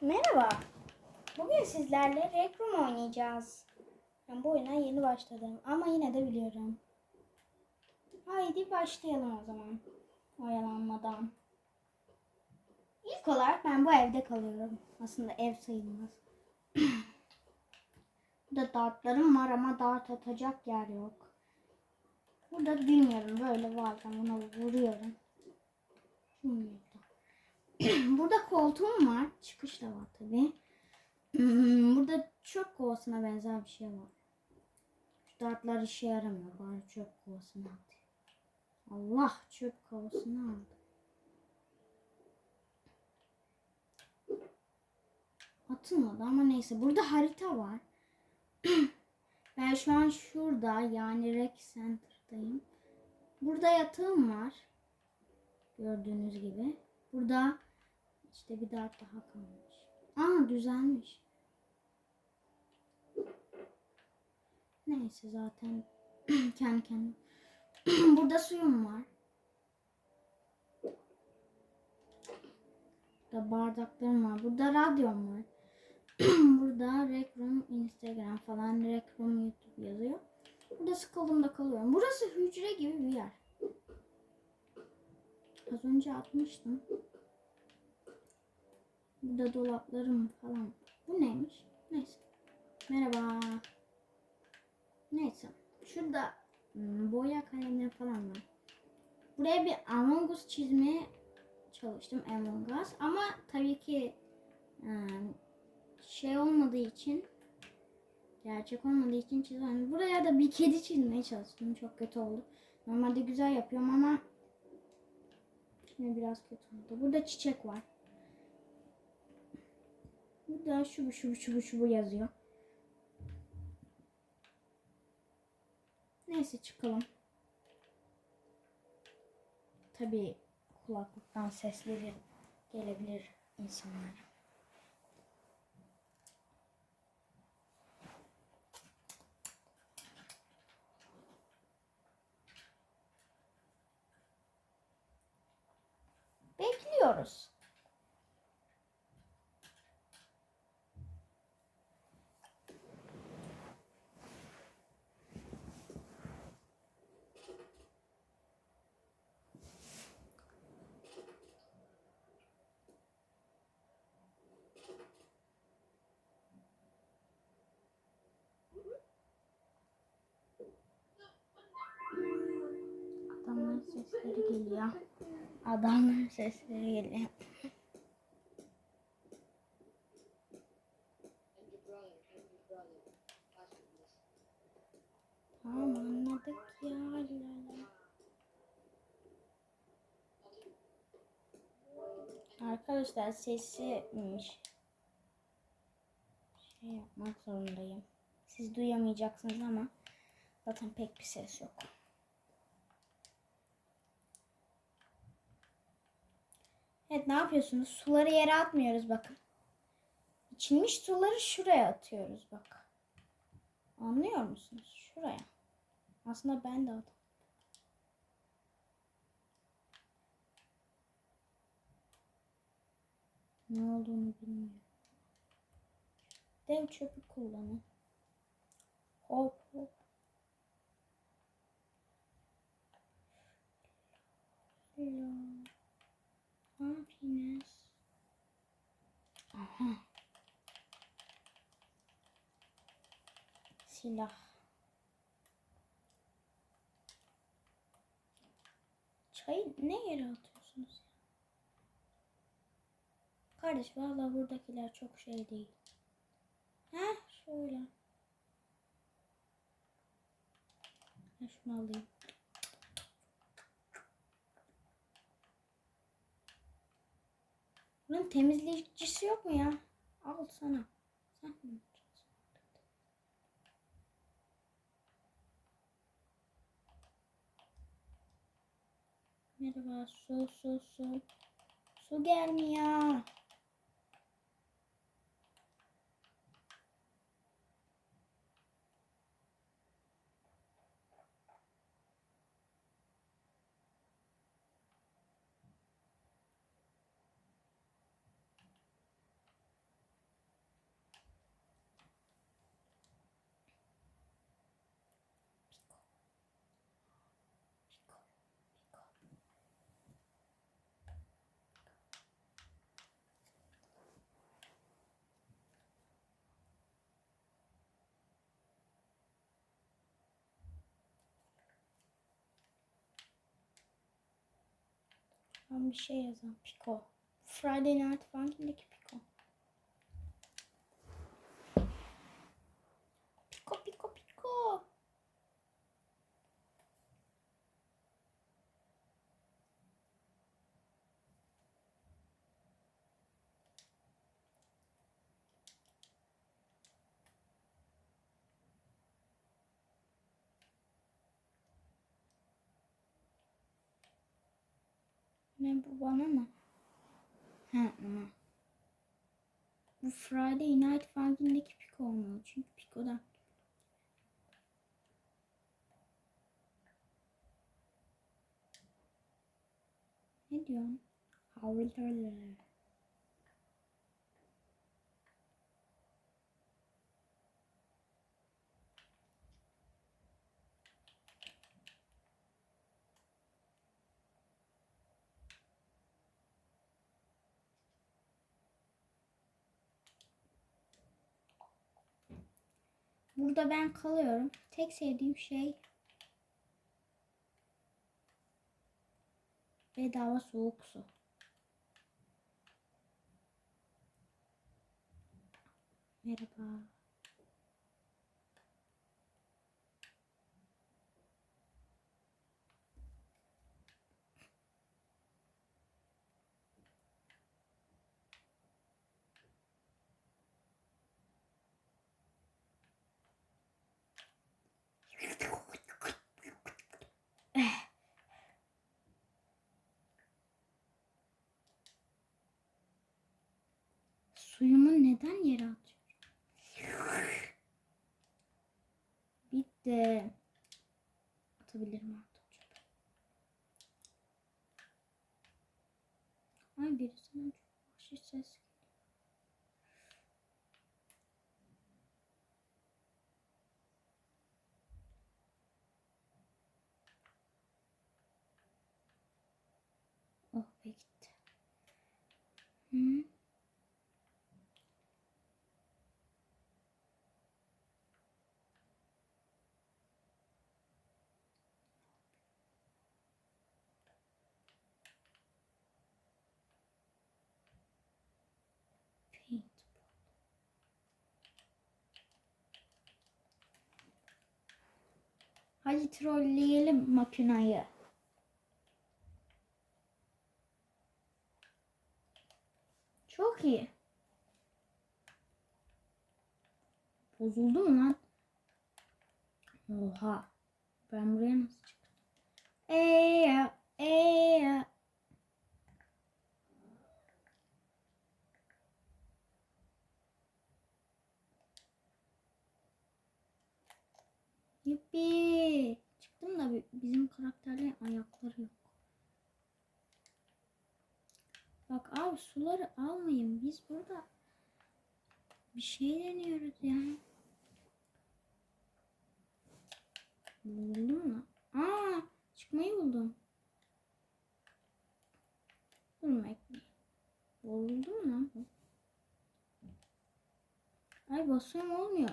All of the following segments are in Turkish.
Merhaba. Bugün sizlerle Rec Room oynayacağız. Ben bu oyuna yeni başladım ama yine de biliyorum. Haydi başlayalım o zaman. Oyalanmadan. İlk olarak ben bu evde kalıyorum. Aslında ev sayılmaz. Burada dartlarım var ama dart atacak yer yok. Burada bilmiyorum böyle var ben buna vuruyorum. Bilmiyorum. Burada koltuğum var. Çıkış da var tabi. Burada çöp kovasına benzer bir şey var. Şu dartlar işe yaramıyor. Bari çöp kovasına at. Allah çöp kovasına aldı. Atılmadı ama neyse. Burada harita var. ben şu an şurada yani Rec Center'dayım. Burada yatağım var. Gördüğünüz gibi. Burada işte bir dart daha kalmış. Aa düzelmiş. Neyse zaten kendi kendine. Burada suyum var. Burada bardaklarım var. Burada radyom var. Burada Rec Room Instagram falan Rec Room YouTube yazıyor. Burada sıkıldığımda kalıyorum. Burası hücre gibi bir yer. Az önce atmıştım. Burada dolaplarım falan. Bu neymiş? Neyse. Merhaba. Neyse. Şurada hmm, boya kalemleri falan var. Buraya bir Among Us çizmeye çalıştım Among Us. Ama tabii ki hmm, şey olmadığı için gerçek olmadığı için çizemedim. Buraya da bir kedi çizmeye çalıştım. Çok kötü oldu. Normalde güzel yapıyorum ama yine biraz kötü oldu. Burada çiçek var. Burada şu bu şu bu şu bu şu bu yazıyor. Neyse çıkalım. Tabii kulaklıktan sesleri gelebilir insanlara. Bekliyoruz. Adamların sesleri geliyor. Adamların sesleri geliyor. Tamam anladık ya. la la. Arkadaşlar sesiymiş. Şey yapmak zorundayım. Siz duyamayacaksınız ama zaten pek bir ses yok. Evet ne yapıyorsunuz? Suları yere atmıyoruz bakın. İçilmiş suları şuraya atıyoruz bak. Anlıyor musunuz? Şuraya. Aslında ben de atarım. Ne olduğunu bilmiyorum. Dev çöpü kullanın. Hop hop. Hello. Ne yapıyorsunuz? Aha. Silah. Çayı ne yere atıyorsunuz? Kardeş vallahi buradakiler çok şey değil. Ha şöyle. Ha, şunu alayım. Bunun temizleyicisi yok mu ya? Al sana. Merhaba su su su. Su gelmiyor. Şu an bir şey yazan. Pico. Friday Night Funkin'deki Pico Pico Pico. Ne bu bana mı? He ona. Bu Friday Night Funkin'deki Pico olmalı. Çünkü Pico'dan. Ne diyorsun? Havlular. Burada ben kalıyorum. Tek sevdiğim şey bedava soğuk su. Merhaba. Suyumu neden yere atıyorum? Bitti. Atabilirim artık. Ay birisinden çok vahşi ses geliyor. Oh be gitti. Hı? Hadi trolleyelim makinayı. Çok iyi. Bozuldu mu lan? Oha. Ben buraya nasıl çıktım? Eee, eee. Yuppi. Çıktım da bi- bizim karakterlerin ayakları yok. Bak abi suları almayın. Biz burada bir şey deniyoruz ya. Buldum mu? Aa, çıkmayı buldum. Dur bekle. Buldu mu lan? Ay basıyorum olmuyor.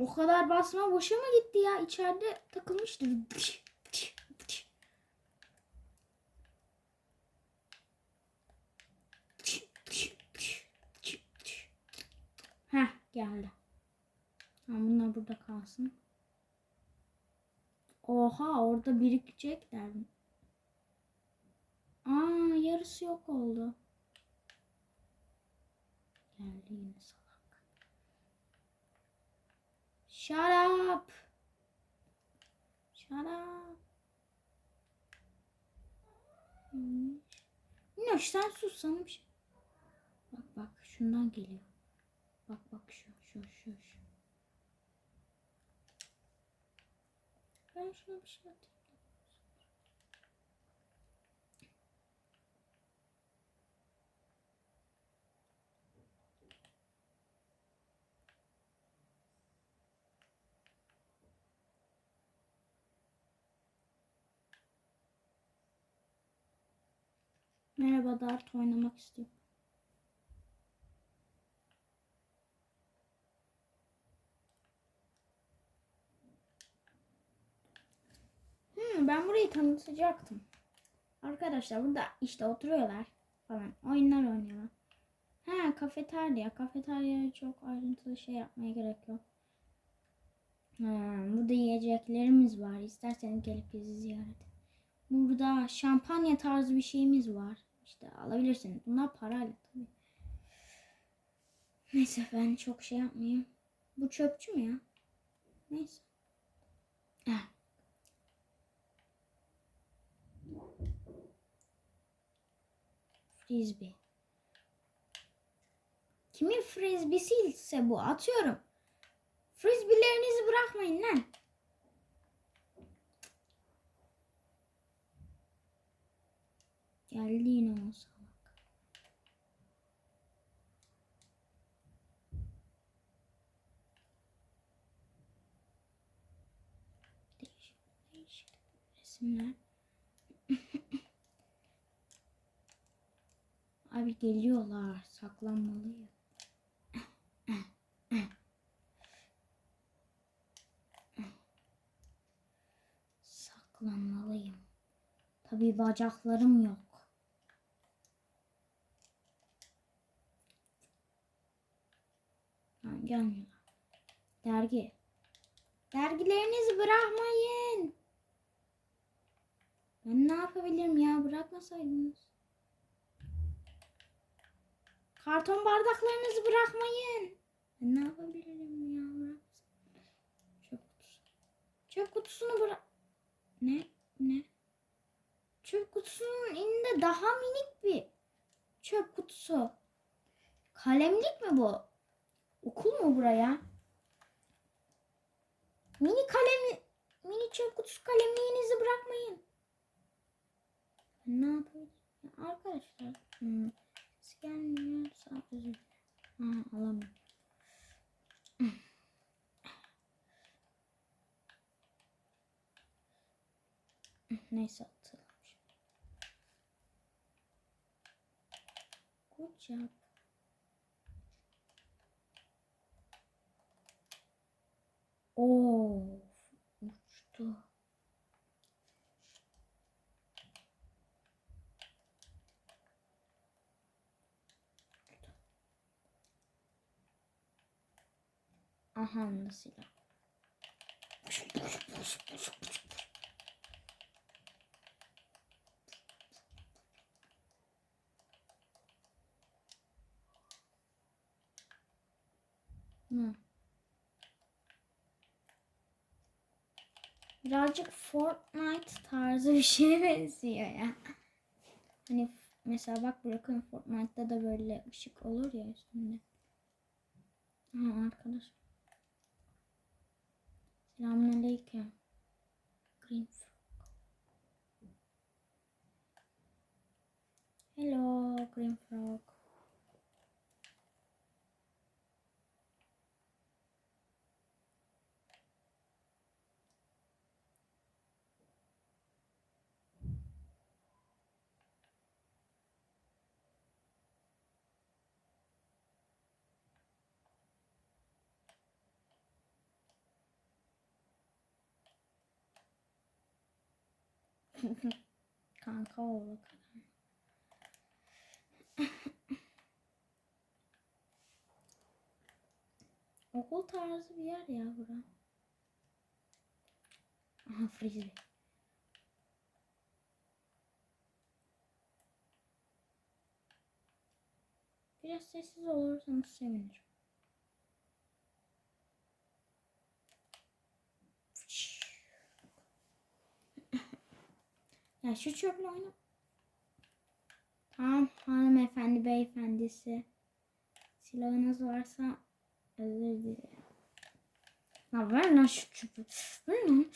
O kadar basma boşa mı gitti ya? İçeride takılmıştı. Geldi. Tamam bunlar burada kalsın. Oha orada birikecekler? Aa yarısı yok oldu. Geldi yine salak. Shut up. Minnoş sen sus sana bir şey. Bak bak şundan geliyor. Bak bak şu şu şu şu. Ben şuna bir şey atayım. Merhaba Dart oynamak istiyorum. Hmm, ben burayı tanıtacaktım. Arkadaşlar burada işte oturuyorlar falan. Oyunlar oynuyorlar. Ha kafeterya. Kafeteryaya çok ayrıntılı şey yapmaya gerek yok. Ha, burada yiyeceklerimiz var. İsterseniz gelip bizi ziyaret edin. Burada şampanya tarzı bir şeyimiz var. İşte alabilirsiniz. Bunlar parayla tabii. Neyse ben çok şey yapmayayım. Bu çöpçü mü ya? Neyse. Ah. Frisbee. Kimin frisbisi ise bu atıyorum. Frisbee'lerinizi bırakmayın lan. Geldi yine o salak. Değişik. Abi geliyorlar. Saklanmalıyım. Saklanmalıyım. Tabii bacaklarım yok. Gelmiyorlar. Dergi. Dergilerinizi bırakmayın. Ben ne yapabilirim ya? Bırakmasaydınız. Karton bardaklarınızı bırakmayın. Ben ne yapabilirim ya? Çöp kutusu. Çöp kutusunu bırak. Ne? Ne? Çöp kutusunun içinde daha minik bir çöp kutusu. Kalemlik mi bu? Okul mu buraya? Mini kalem, mini çöp kutusu kalemliğinizi bırakmayın. Ne yapayım? Ya Arkadaşlar. Hmm. Gelmiyor. Dilerim. Ha. Neyse atalım. Good job. Oo, uçtu. Aha silah. Hı. Birazcık Fortnite tarzı bir şeye benziyor ya. Hani mesela bak bırakın Fortnite'da da böyle ışık olur ya üstünde. Aha arkadaş. Selamünaleyküm. Greenfield. Kanka oğlu kadar. Okul tarzı bir yer ya bura. Aha frisbee. Biraz sessiz olursanız sevinirim. Ya şu çöple oyna. Tamam hanımefendi beyefendisi. Silahınız varsa özür dilerim. Ya ver lan şu çöpü. Ver lan.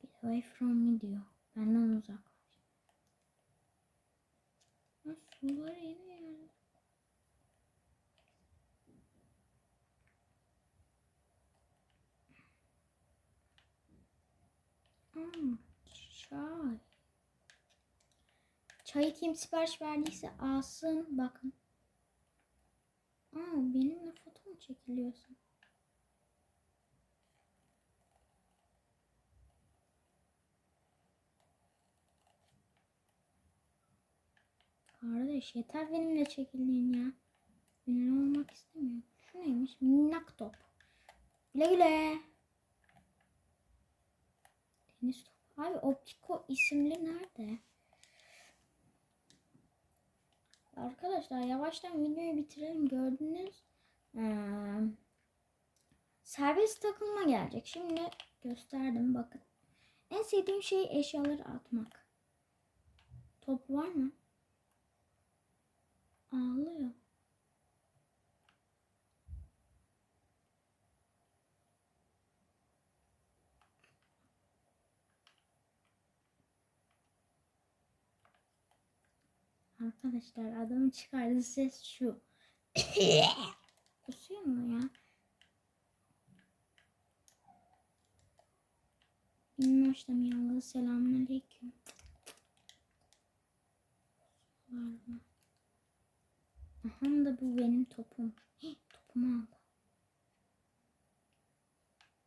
Get away from me diyor. Benden uzak. Suları yine yani. Hmm, çay. Çayı kim sipariş verdiyse alsın. Bakın. Aa, benimle foto mu çekiliyorsun? Kardeş yeter benimle çekildiğin ya. Ünlü olmak istemiyorum. Şu neymiş? Minnak top. Güle güle. Topu. Abi Optiko isimli nerede? Arkadaşlar yavaştan videoyu bitirelim. Gördünüz. Ee, serbest takılma gelecek. Şimdi gösterdim bakın. En sevdiğim şey eşyaları atmak. Top var mı? Ağlıyor. Arkadaşlar adamın çıkardığı ses şu. Kusuyor mu ya? Minnoş da miyavladı. Selamünaleyküm. Var mı? Aha da bu benim topum. Hih, topumu aldı.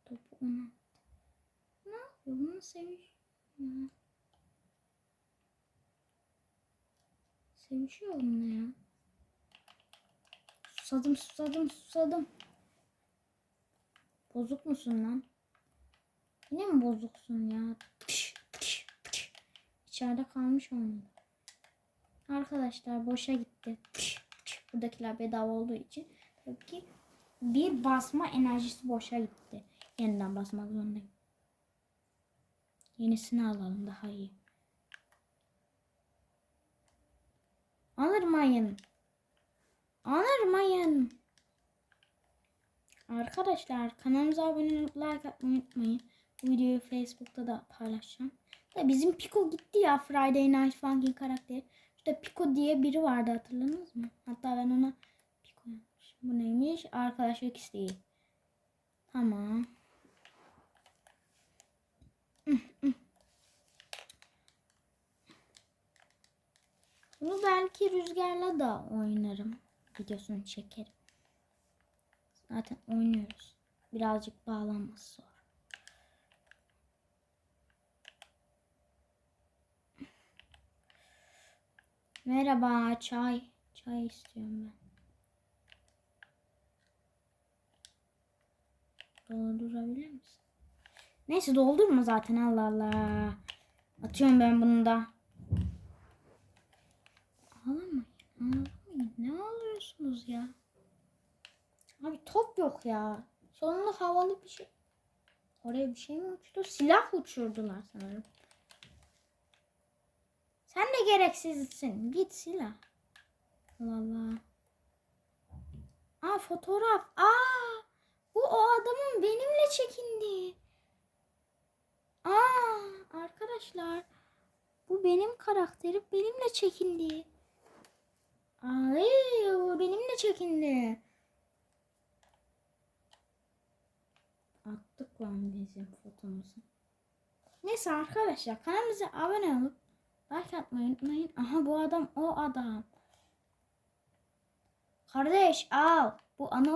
Topu ona. Ne yapıyor? Bunu seviş. Ya. Sevişiyor onunla ya. Susadım susadım susadım. Bozuk musun lan? Yine mi bozuksun ya? İçeride kalmış olmalı. Arkadaşlar boşa gitti. Buradakiler bedava olduğu için tabii ki bir basma enerjisi boşa gitti. Yeniden basmak zorundayım. Yenisini alalım daha iyi. Alırmayın. Alırmayın. Arkadaşlar kanalımıza abone olup like atmayı unutmayın. Bu videoyu Facebook'ta da paylaşacağım. Da bizim Pico gitti ya Friday Night Funkin karakteri. İşte Pico diye biri vardı hatırladınız mı? Hatta ben ona Pico yapmışım. Bu neymiş? Arkadaşlık isteği. Tamam. Bunu belki rüzgarla da oynarım. Videosunu çekerim. Zaten oynuyoruz. Birazcık bağlanması zor. Merhaba çay. Çay istiyorum ben. Doldurabilir misin? Neyse doldurma zaten Allah Allah. Atıyorum ben bunu da. Ağlamayın. Ağlamayın. Ne ağlıyorsunuz ya? Abi top yok ya. Sonunda havalı bir şey. Oraya bir şey mi uçtu? Silah uçurdular sanırım. Sen de gereksizsin. Git silah. Allah Allah. Aa fotoğraf. Aa bu o adamın benimle çekindi. Aa arkadaşlar. Bu benim karakterim benimle çekindi. Ay bu benimle çekindi. Attık lan bizim fotomuzu. Neyse arkadaşlar kanalımıza abone olup like atmayı unutmayın. Aha bu adam o adam. Kardeş al. Bu ana